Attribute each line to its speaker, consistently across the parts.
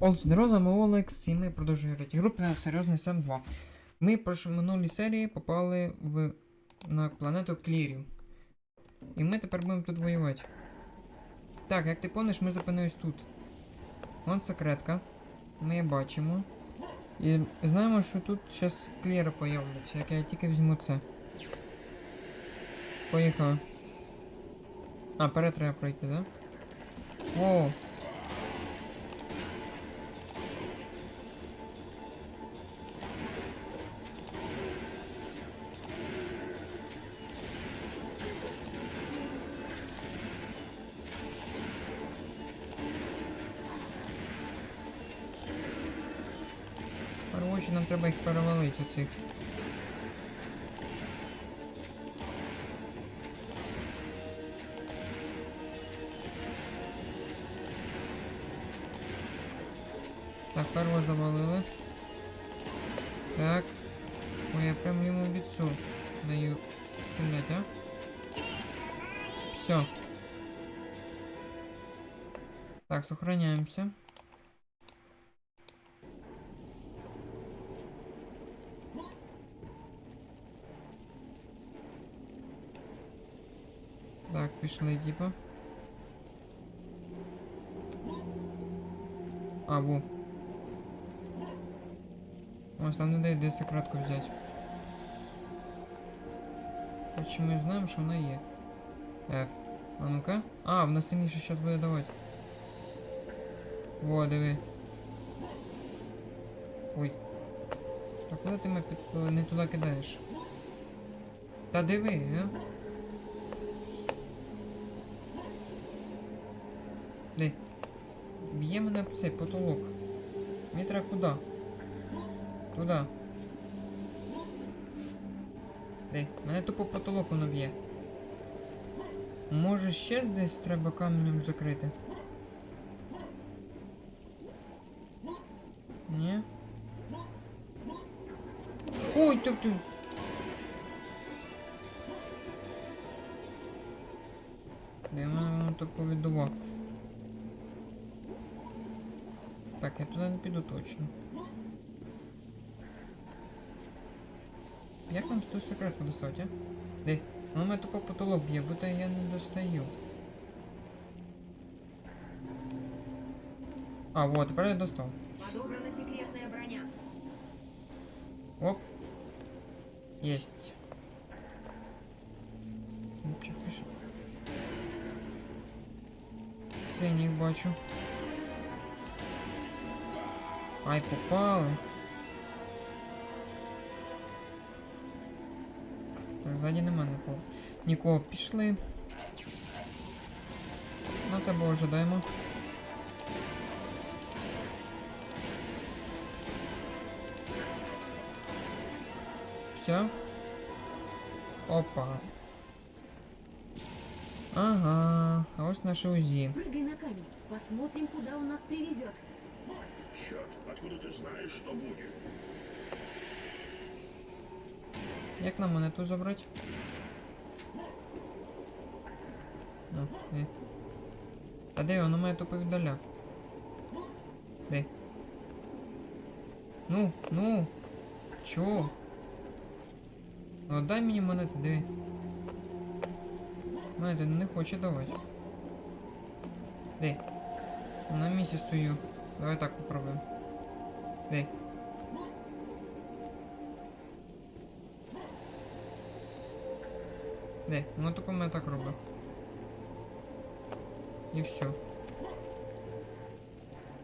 Speaker 1: Олд, здорово, з Олекс, і ми продовжуємо грати групи на серйозний Сем 2. Ми в минулій серії попали в... на планету Клірів. І ми тепер будемо тут воювати. Так, як ти помниш, ми зупинились тут. Вон секретка. Ми її бачимо. І знаємо, що тут зараз кліри появляться, як я тільки візьму це. Поїхали. А, перед треба пройти, да? О! Треба їх перевалити оцих. Так, первого завалили. Так. Ой, я прям ему в лицо даю стрелять, а? Все. Так, сохраняемся. пішли, типа. А, во. Ось нам не дають де секретку взяти. Хоч ми знаємо, що вона є. F. А ну-ка. А, вона сильніше зараз буде давати. Во, диви. Ой. Так куди ти мене під... не туди кидаєш? Та диви, а? Де? Б'є мене об цей потолок. Мені треба куди? Туди. Де? Мене тупо потолок воно б'є. Може ще десь треба каменем закрити? Ні? Ой, тук тук. Де мене воно так повідував? Так, я туди не піду точно. Як нам ту секретку достати, а? Де? Воно мене тупо потолок б'є, будто я не достаю. А, вот, тепер я достав.
Speaker 2: Подобрана секретная броня.
Speaker 1: Оп. Есть. Ну, чё пише? Синіх бачу. Ай, попали. Так, ззаді нема нікого. Нікого пішли. Ну це було ожидаємо. Все. Опа. Ага, а ось наше УЗИ.
Speaker 2: Прыгай на камень. Посмотрим, куда он нас привезет.
Speaker 3: Откуда ты знаешь, что будет?
Speaker 1: Як нам монету забрати? Ну, де? Та де воно мене тупо віддаля? Де? Ну, ну. Чого? Ну, дай мені монету, диви. Монету не хоче давати. Де? На місці стою. Давай так попробуємо. Де? Де? Ну тупо мене так робить. І все.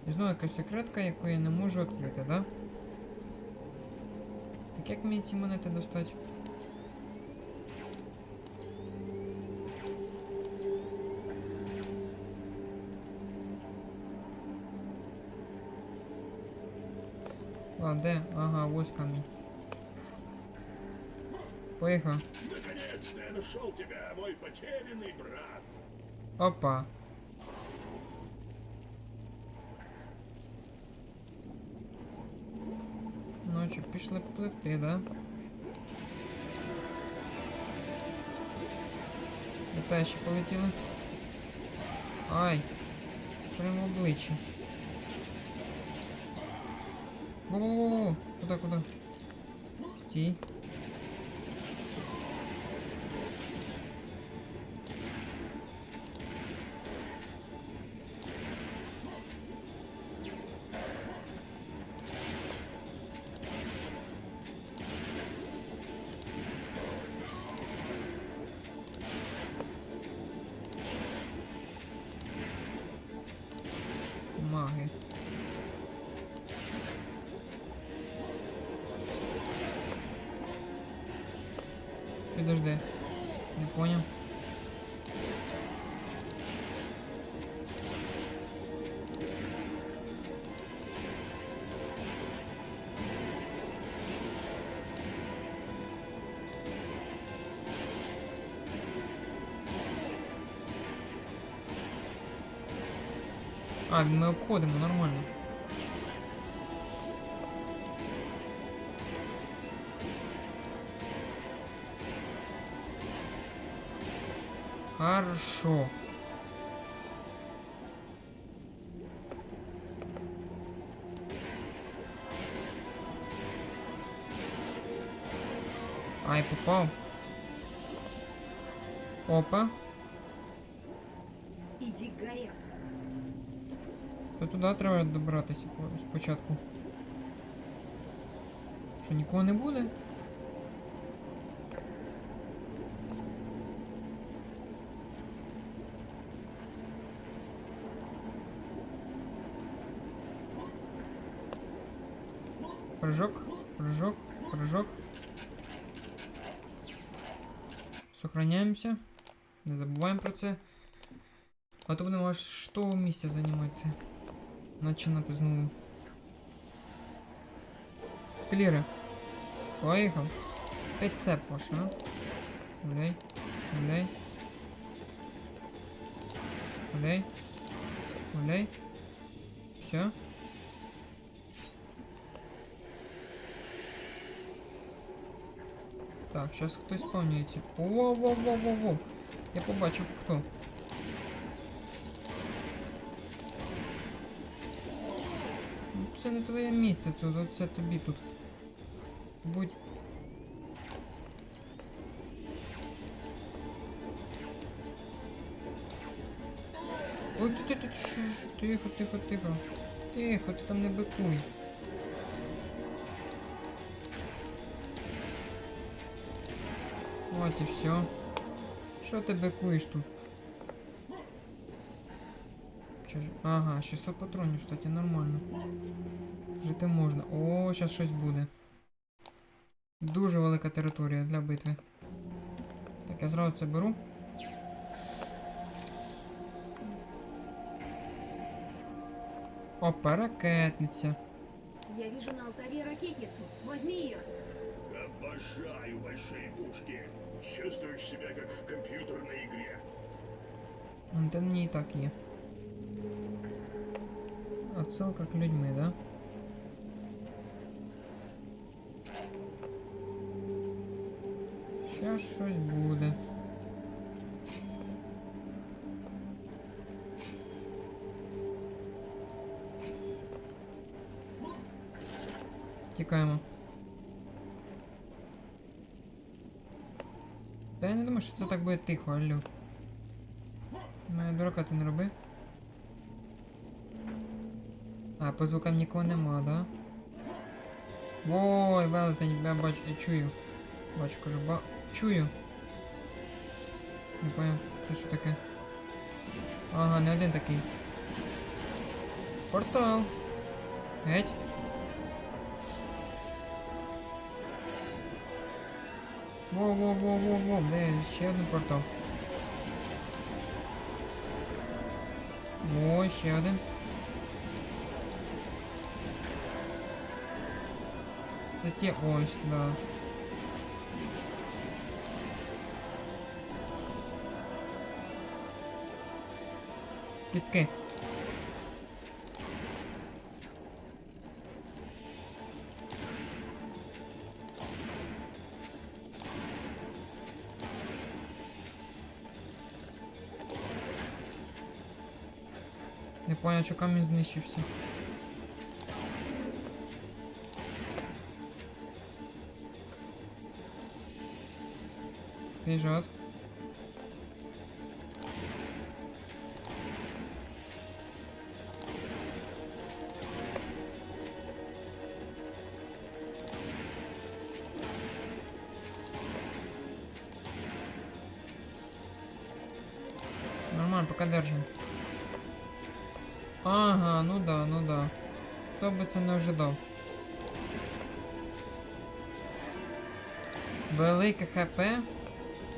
Speaker 1: І знову якась секретка, яку я не можу відкрити, да? Так як мені ці монети достати? А, де? Ага, ось камінь. Поїхав.
Speaker 3: Наконец-то я нашел тебя, мой потерянный брат.
Speaker 1: Опа. Ну що, пішли пливти, да? Ще полетіли? Ай! Прямо обличчя. 오, 꾸닥꾸닥. 지. Підожди. Не понял. А, ми обходимо нормально. Хорошо. Ай, попав. Опа.
Speaker 2: Иди к горе.
Speaker 1: То туди треба добратися по- спочатку. Що нікого не буде? Прыжок, прыжок, прыжок. Сохраняємося. Не забуваємо про це. А то будемо аж що місця займати. Начинати знову. Кліри. Поїхав. П'ять цеп ваш, а? Гуляй. Гуляй. Гуляй. Гуляй. Все. Так, зараз хтось спавнюється. Во-во-во-во-во. Я побачив хто. Ну, Це не твоє місце тут, оце тобі тут. Будь. Ой, ти, ти, ти, тихо, тихо, тихо. Тихо, ти там не бикуй. От і все. Що ти бикуєш тут? Чо ж- Ага, 600 патронів, кстати, нормально. Жити можна. О, зараз щось буде. Дуже велика територія для битви. Так, я зразу це беру. Опа, ракетниця.
Speaker 2: Я вижу на алтаре ракетницу. Возьми ее.
Speaker 3: Обожаю большие пушки. Чувствуешь себя как в компьютерной игре.
Speaker 1: М, Та мені і так є. Отсылка к людьми, да? Щас щось буде. Тікаємо. Думаю, що це так буде тихо, алло. Мене дурака ти не роби. А, по звукам нікого нема, да? Ой, велетень, я бачу, я чую. Бачу, кажу, ба... Чую. Не понял, це що таке? Ага, не один такий. Портал. Геть. Во-во-во-во-во, де ще один портал. О, ще один. Це ті ось, да. Кістки. знаю, що камінь знищився. Біжать. Це не ожидав. Велике ХП,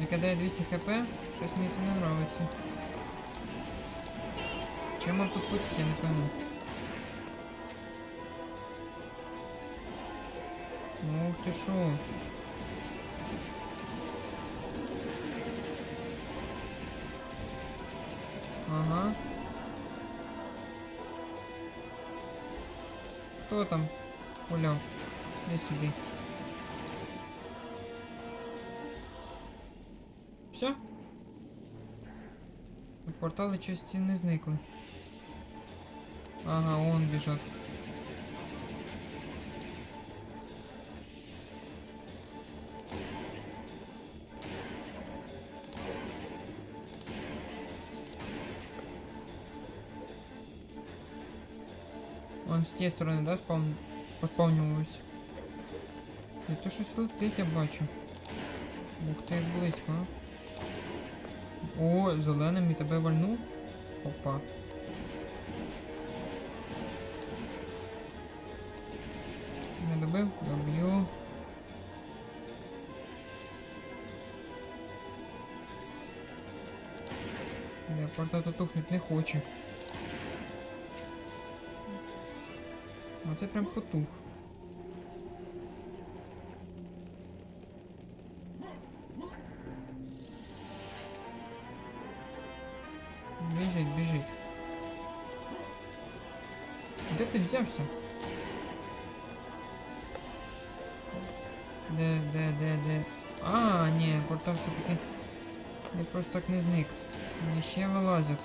Speaker 1: яке дає 200 хп, щось мені це не нравиться. Чому тут путь, я не пойму. Ну, ти шо. Хто там? Гуляв. Іди сюди. Все? Портали часті не зникли. Ага, он біжать. Тієї сторони, да, спавн... поспавнювався? І то щось летить, я бачу. Ух ти, як близько, а. О, зеленим і тебе вальнув? Опа. Не добив? Доб'ю. Я порта тут тухнуть не хоче. А це прям потух. Біжить, біжить. Де ти взявся? Де, де, де, де? А, ні, портал все-таки не просто так не зник. Вони ще вилазять.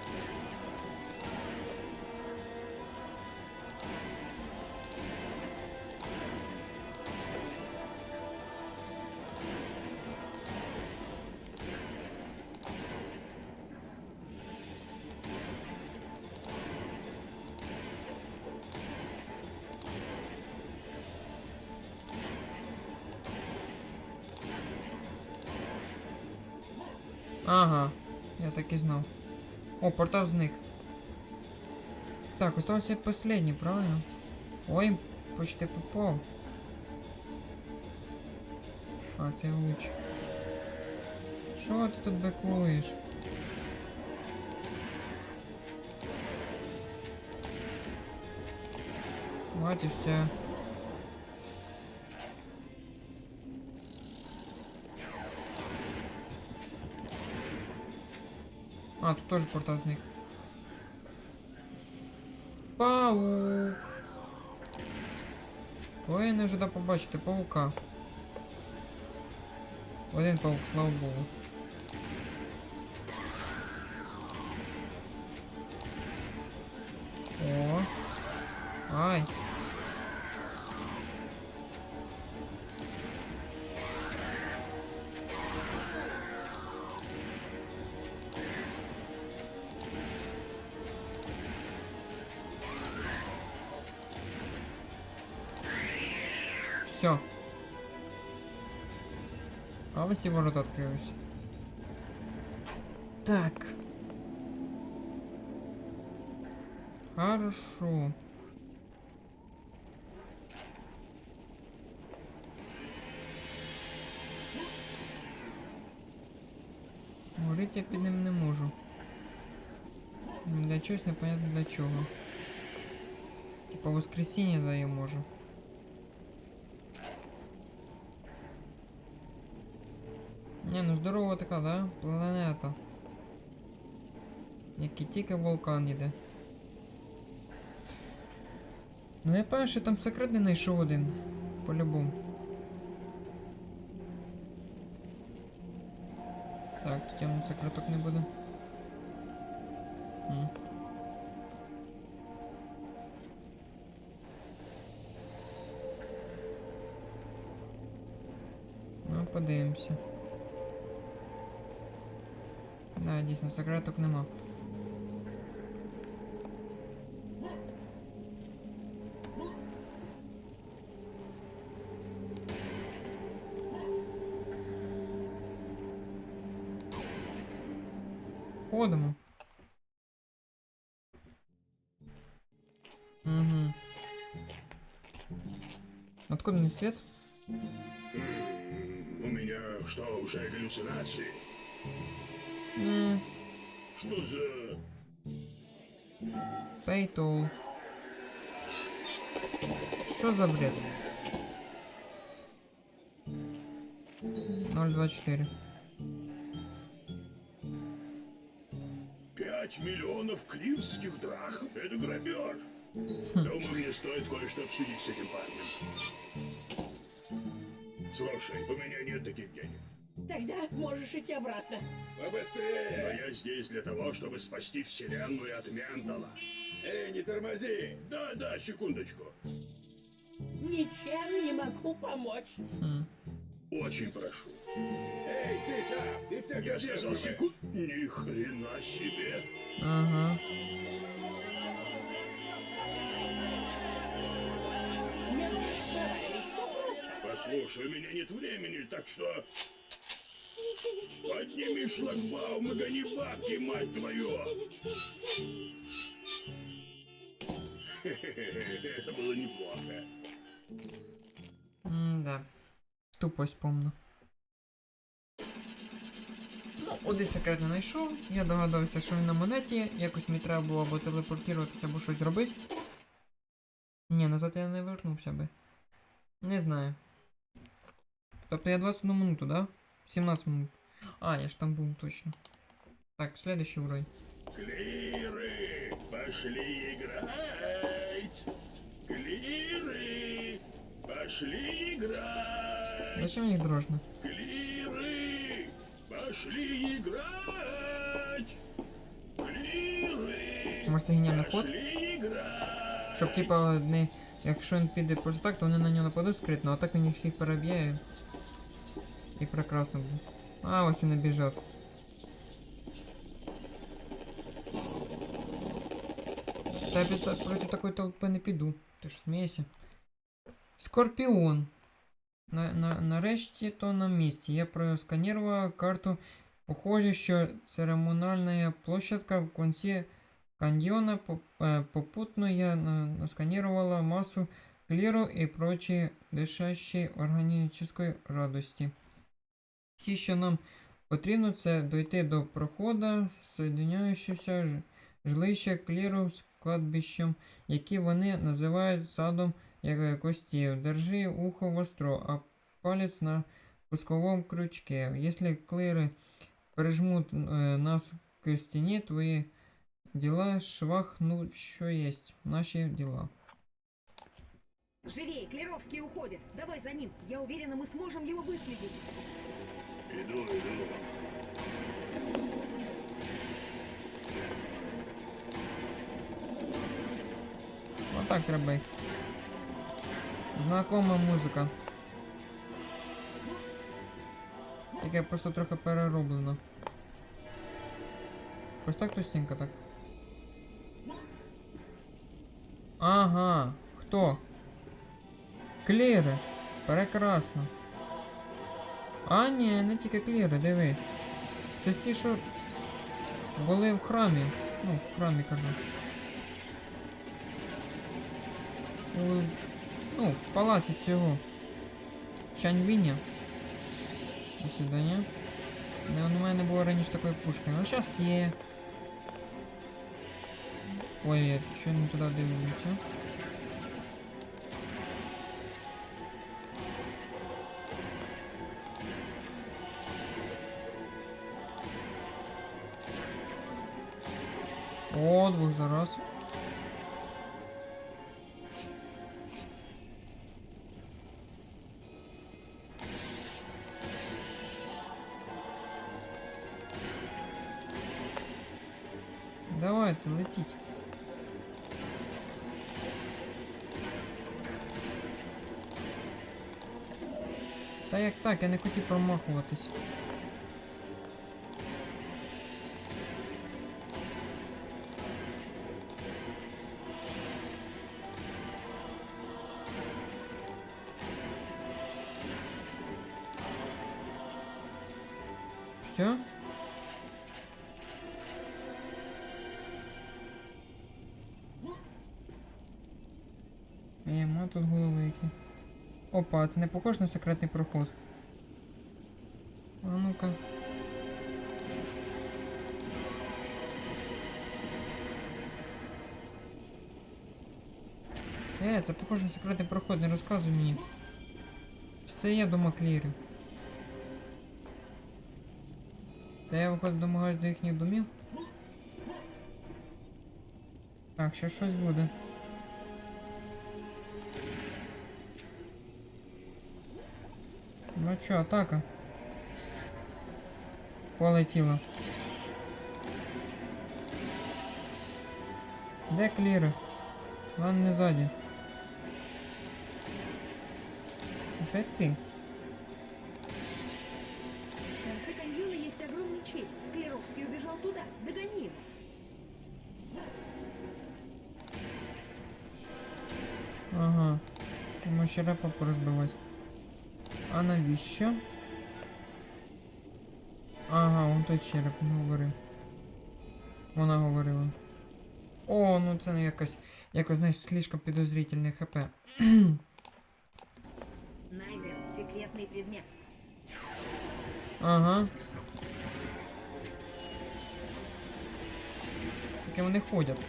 Speaker 1: Ага, я так і знав. О, портал зник. Так, остався последній, правильно? Ой, почти попав. А, це луч. Що ти тут бекуєш? Вот і все. А, тут тоже портал зник. Паук. То я не ожидав побачити паука. Один паук, слава богу. Все. А ось і ворота відкрились. Так. Хорошо. Горить я під ним не можу. Для чогось непонятно для чого. Типа воскресіння дає можу. Здорова така, да? Планета. Як і тільки вулкан іде. Ну я пам'ятаю, що там секретний знайшов один. По-любому. Так, тут явно секреток не буде. М. Ну, подивимося. Да, дійсно, секреток нема. Ходимо. Угу. Откуда не свет?
Speaker 3: У меня что, уже галлюцинации? Что за...
Speaker 1: Пейтол. Що за бред? 024.
Speaker 3: Пять миллионов клирских драх? Это грабеж. Думаю, мне стоит кое-что обсудить с этим парнем. Слушай, у меня нет таких денег.
Speaker 4: Тогда можешь идти обратно.
Speaker 3: Побыстрее! Но я здесь для того, чтобы спасти вселенную от Ментала. Эй, не тормози! Да, да, секундочку.
Speaker 4: Ничем не могу помочь.
Speaker 3: Очень прошу.
Speaker 5: Эй, ты там! Ты всех
Speaker 3: Я сказал
Speaker 5: задерживай.
Speaker 3: секунд... Ни хрена себе.
Speaker 1: Ага.
Speaker 4: Просто.
Speaker 3: Послушай, у меня нет времени, так что... Подними шлагбаум и гони бабки, мать твою! Это было неплохо.
Speaker 1: М-да. Тупость помню. Ну, один секрет не знайшов. Я догадався, що він на монеті. Якось мені треба було або телепортуватися, або щось зробити. Ні, назад я не вернувся би. Не знаю. Тобто я 21 минуту, да? 17 минут. А, я ж там був точно. Так, следующий уровень.
Speaker 3: Клиры, пошли играть! Клиры, пошли играть!
Speaker 1: Зачем їх дрожно?
Speaker 3: Клиры, пошли играть! Клиры,
Speaker 1: Може це геніальний ход?
Speaker 3: пошли играть!
Speaker 1: Щоб типа не. Якщо він піде просто так, то вони на нього нападуть скритно, а так він їх всіх переб'є. І прекрасно буде. А, він і біжать. Та я проти такої толпи не піду. Ти ж смієшся. Скорпіон. На, на, нарешті то на місці. Я просканував карту. Похоже, що церемональна площадка в кінці каньйона. Е, Попутно я на- насканировала массу кліру і прочі дишащі органічної радості. Всі, що нам потрібно, це дойти до проходу, соєдиняючися ж- жилища кліру з кладбищем, які вони називають садом костів. Держи ухо востро, а палець на пусковому крючке. Якщо клири прижмуть е, нас к стіні, твої дела швахнут, що есть. Наші дела.
Speaker 2: Живей, Клеровский уходит. Давай за ним. Я уверена, мы сможем его выследить.
Speaker 3: Иду, иду.
Speaker 1: Отак треба їх. Знакома музика. Тільки просто трохи перероблено. Ось так тустенько так. Ага. Хто? Кліри. Прекрасно. А, ні, не тільки кліри, диви. Це всі, що були в храмі. Ну, в храмі кажу. У, ну, в палаці цього. Чаньвіня. До свидання. У мене не було раніше такої пушки. Ну зараз є. Ой, я що не туди дивлюся. О, двох зараз. Давайте, летіть. Та як так, я не хотів промахуватись. Все. Ема тут головики. Опа, це не похож на секретний проход. А ну-ка. Е, це похоже на секретний проход, не розказуй мені. Це я дома клірю? Та я виходить домагаюсь до їхніх домів. Так, ще щось буде. Ну чо, атака. Полетіла. Де кліри? Ладно, не ззаді. Опять ты. Тому ще репа порозбивати. А навіщо? Ага, он той череп говорив. Вона говорила. О, ну це не якось. Якось, знаєш, слишком підозрительне хп.
Speaker 2: Найден секретный предмет.
Speaker 1: Ага. Таке вони ходять.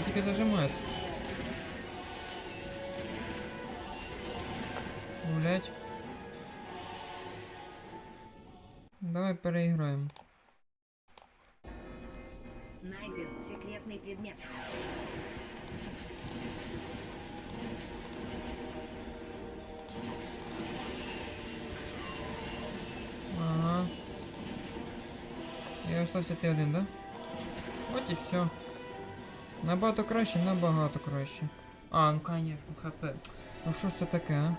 Speaker 1: Вони тільки зажимають. Гулять. Давай переіграємо.
Speaker 2: Найден секретный предмет.
Speaker 1: Ага. І остався ти один, да? От і все. Набагато краще, набагато краще. А, ну конечно, хп. Ну що ж це таке, а?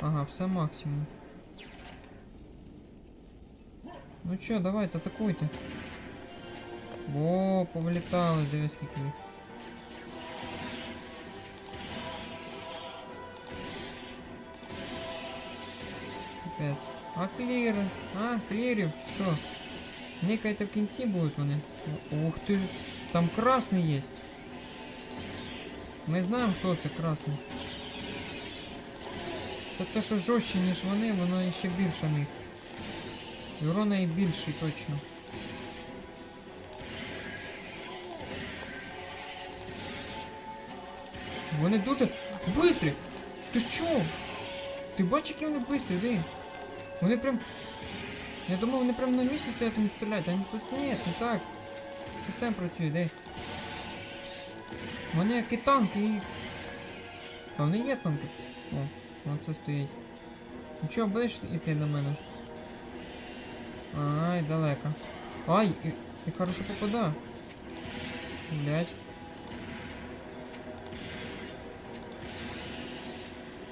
Speaker 1: Ага, все максимум. Ну чо, давайте, атакуйте. О, повилітали, дивись скільки їх. Опять. А кліри? А, клірів, що? Никайте в кінці будуть вони. Ух ти, там красний є. Ми знаємо, хто це красний. Це те, що жорстче, ніж вони, воно ще більше них. І урона і більший точно. Вони дуже бистрі! Ти що? Ти бачиш, які вони бистрі, диви? Вони прям. Я думав, вони прям на місці стоять і стріляють, а ні, тут ні, не так. Система працює, де? Вони як і танки, і... А вони є танки. О, оце стоїть. Ну чого, будеш іти до мене? Ай, далеко. Ай, і, і хорошо попадаю. Блять.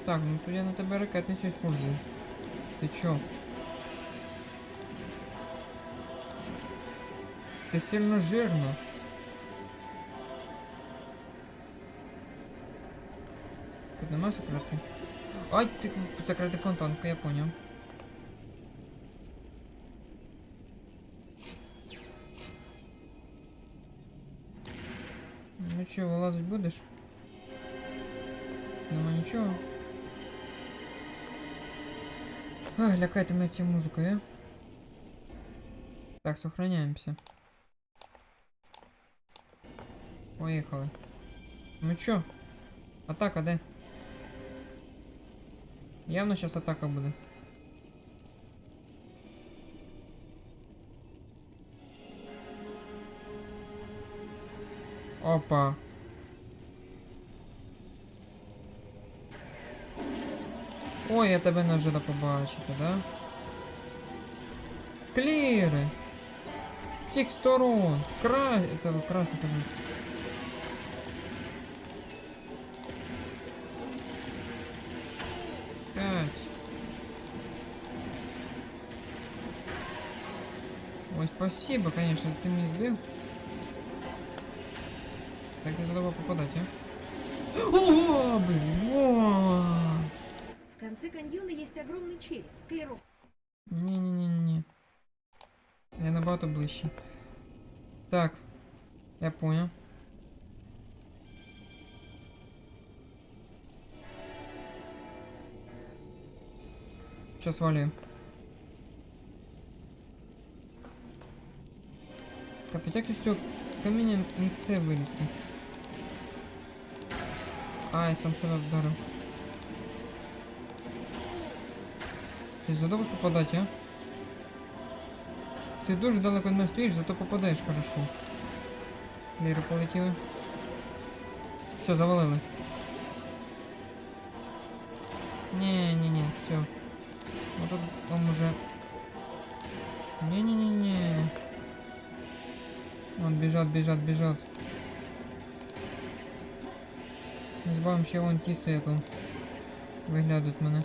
Speaker 1: Так, ну тут я на тебе ракетницю использую. Ты чё? Ты сильно жирно. Тут нема секретки? Ай, ты секретный фонтанка, я понял. Ну чё, вылазить будешь? Нема ничего. Ах, лякайте мене цією музикою, а? Так, сохраняємося. Поїхали. Ну чо? Атака де? Явно зараз атака буде. Опа. Ой, я тебе не ожидав побачити, да? Кліри! Всіх сторон! Кра... Это красный спасибо, конечно, ты меня сбил. Так я задавал попадать, а? О, блін! О!
Speaker 2: В конце каньона есть огромный череп. Клиров...
Speaker 1: Ні-ні-ні-ні. Я набагато ближче. Так. Я понял. Сейчас валю. Так, всякий з цього каміння не це вилізти. Ай, сам себе вдарив. Ти задовго попадати, а? Ти дуже далеко від мене стоїш, зато попадаєш хорошо. Ліри полетіли. Все, завалили. Не, не, не, все. Вот тут он уже. Не, не, не, не. Вон бежат, бежат, бежат. Збавим ще вон ті стоять он. Виглядуть мене.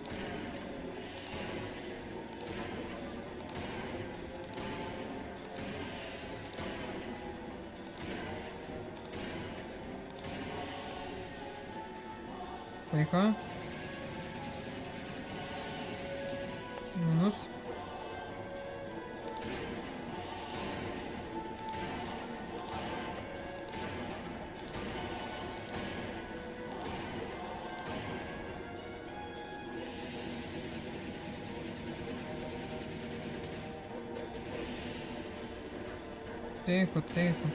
Speaker 1: Тихо. Мінус. Тихо, тихо.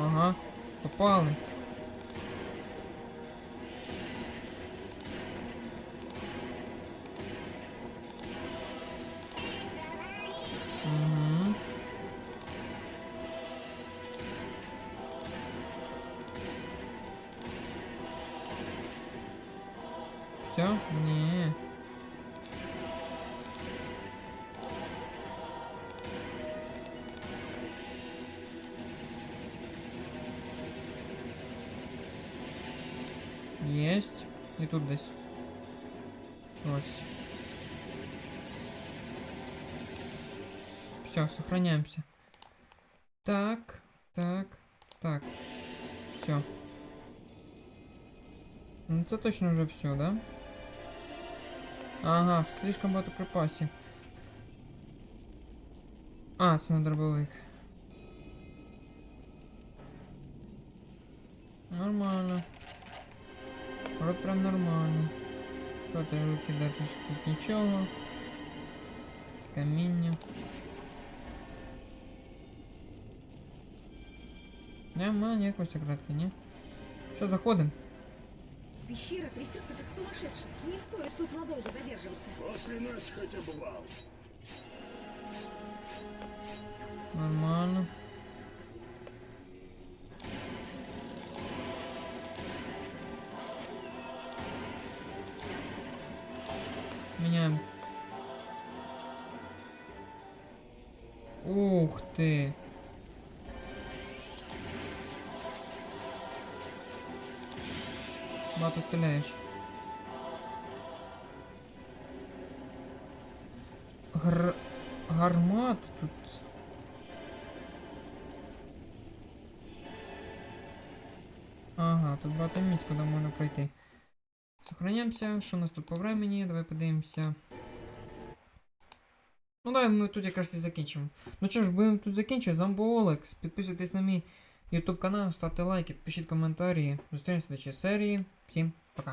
Speaker 1: Ага, попали. Есть. И тут десь. Ось. Все, сохраняемся. Так, так, так. Все. Ну це точно вже все, да? Ага, слишком багато припасів. А, це на дробовик. Нормально. Рот прям нормальний. Що ти руки дати тут нічого. Каміння. Нема ніякої секретки, ні? Що, заходим?
Speaker 2: Пещера трясется как сумасшедшая. Не стоит тут надолго задерживаться.
Speaker 3: После нас хоть обвал.
Speaker 1: Нормально. Стріляєш. Гр... Гармат тут. Ага, тут багато місць, куди можна пройти. Сохраняємося. Що у нас тут по времени? Давай подивимося. Ну давай ми тут якраз і закінчимо. Ну що ж, будемо тут закінчувати. З вами. Підписуйтесь на мій YouTube канал, ставте лайки, пишіть коментарі. Зустрінемося в серії. Всім пока.